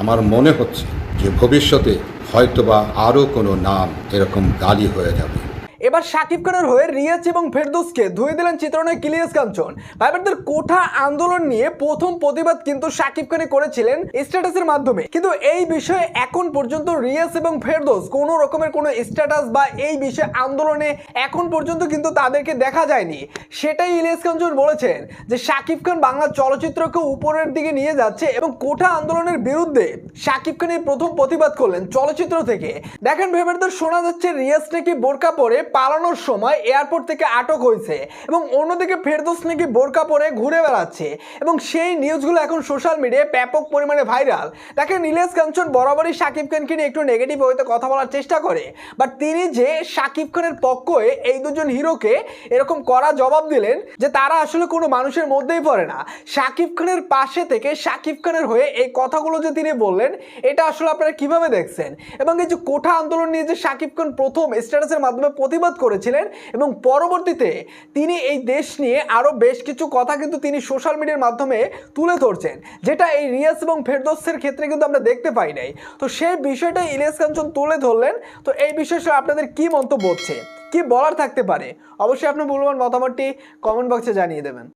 আমার মনে হচ্ছে যে ভবিষ্যতে হয়তোবা আরও কোনো নাম এরকম গালি হয়ে যাবে। এবার শাকিব খানের হয়ে রিয়াজ এবং ফেরদৌসকে ধুয়ে দিলেন চিত্রনায়ক ইলিয়াস কাঞ্চন। ভাইবারদের কোঠা আন্দোলন নিয়ে প্রথম প্রতিবাদ কিন্তু শাকিব খানে করেছিলেন স্ট্যাটাসের মাধ্যমে। কিন্তু এই বিষয়ে এখন পর্যন্ত রিয়াজ এবং ফেরদৌস কোনো রকমের কোনো স্ট্যাটাস বা এই বিষয়ে আন্দোলনে এখন পর্যন্ত কিন্তু তাদেরকে দেখা যায়নি। সেটাই ইলিয়াস কাঞ্চন বলেছেন যে শাকিব খান বাংলা চলচ্চিত্রকে উপরের দিকে নিয়ে যাচ্ছে এবং কোঠা আন্দোলনের বিরুদ্ধে শাকিব খানের প্রথম প্রতিবাদ করলেন চলচ্চিত্র থেকে। দেখেন ভেবেরদের শোনা যাচ্ছে রিয়াজ নাকি বোরকা পরে পালানোর সময় এয়ারপোর্ট থেকে আটক হয়েছে এবং অন্যদিকে ফেরদৌস নাকি বোরকা পরে ঘুরে বেড়াচ্ছে। এবং সেই নিউজগুলো এখন সোশ্যাল মিডিয়ায় ব্যাপক পরিমাণে ভাইরাল। দেখেন নীলেশ কাঞ্চন বরাবরই শাকিব খানকে নিয়ে একটু নেগেটিভ হইতে কথা বলার চেষ্টা করে। বাট তিনি যে শাকিব খানের পক্ষ হয়ে এই দুজন হিরোকে এরকম করা জবাব দিলেন যে তারা আসলে কোনো মানুষের মধ্যেই পড়ে না। শাকিব খানের পাশে থেকে শাকিব খানের হয়ে এই কথাগুলো যে তিনি বললেন, এটা আসলে আপনারা কীভাবে দেখছেন? এবং এই যে কোঠা আন্দোলন নিয়ে যে শাকিব খান প্রথম স্ট্যাটাসের মাধ্যমে প্রতিবাদ করেছিলেন এবং পরবর্তীতে তিনি এই দেশ নিয়ে আরও বেশ কিছু কথা কিন্তু তিনি সোশ্যাল মিডিয়ার মাধ্যমে তুলে ধরছেন, যেটা এই রিয়াস এবং ফেরদোসের ক্ষেত্রে কিন্তু আমরা দেখতে পাই নাই। তো সেই বিষয়টা ইলিয়াস কাঞ্চন তুলে ধরলেন। তো এই বিষয়ে আপনাদের কি মন্তব্য হচ্ছে? কি বলার থাকতে পারে? অবশ্যই আপনার মূল্যবান মতামতটি কমেন্ট বক্সে জানিয়ে দেবেন।